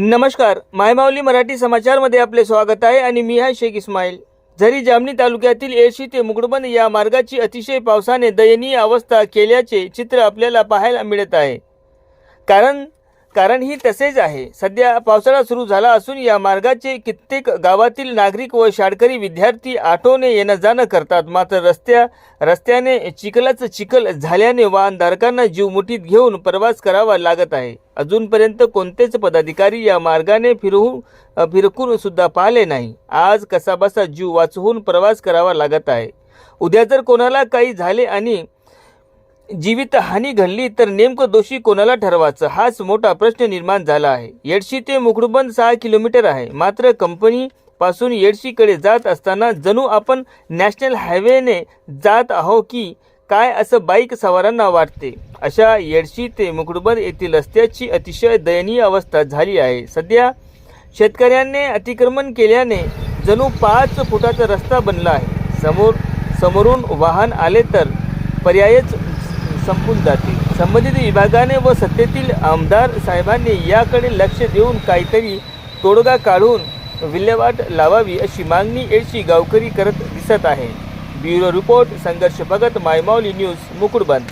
नमस्कार मायमावली मराठी समाचारमध्ये आपले स्वागत आहे आणि मी आहे शेख इस्माईल. झरी जामणी तालुक्यातील येळशी ते मुगडबन या मार्गाची अतिशय पावसाने दयनीय अवस्था केल्याचे चित्र आपल्याला पाहायला मिळत आहे. कारण कारण ही तसेच आहे. सध्या पावसाळा सुरू झाला असून या मार्गाचे कित्येक गावातील नागरिक व शाळकरी विद्यार्थी आठवणे येणं जाणं करतात. मात्र रस्त्या रस्त्याने चिखलाचं चिखल झाल्याने वाहनधारकांना जीव मुठीत घेऊन प्रवास करावा लागत आहे. अजूनपर्यंत कोणतेच पदाधिकारी या मार्गाने फिरवून फिरकून सुद्धा पाहिले नाही. आज कसाबसा जीव वाचवून प्रवास करावा लागत आहे. उद्या जर कोणाला काही झाले आणि जीवित हानी घडली तर नेमकं दोषी कोणाला ठरवायचं? हाच मोठा प्रश्न निर्माण झाला आहे. येडशी ते मुकडबंद सहा किलोमीटर आहे. मात्र कंपनी पासून येडशीकडे जात असताना जणू आपण नॅशनल हायवेने जात आहो की काय असं बाईक सवारांना वाटते? अशा येडशी ते मुकडबंद येथील रस्त्याची अतिशय दयनीय अवस्था झाली आहे. सध्या शेतकऱ्यांनी अतिक्रमण केल्याने जणू पाच फुटाचा रस्ता बनला आहे. समोर समोरून वाहन आले तर पर्यायच संपून जातील संबंधित विभागाने व सत्तेतील आमदार साहेबांनी याकडे लक्ष देऊन काहीतरी तोडगा काढून विल्हेवाट लावावी अशी मागणी एडशी गावकरी करत दिसत आहे. ब्युरो रिपोर्ट संघर्ष भगत मायमावली न्यूज मुकुडबंद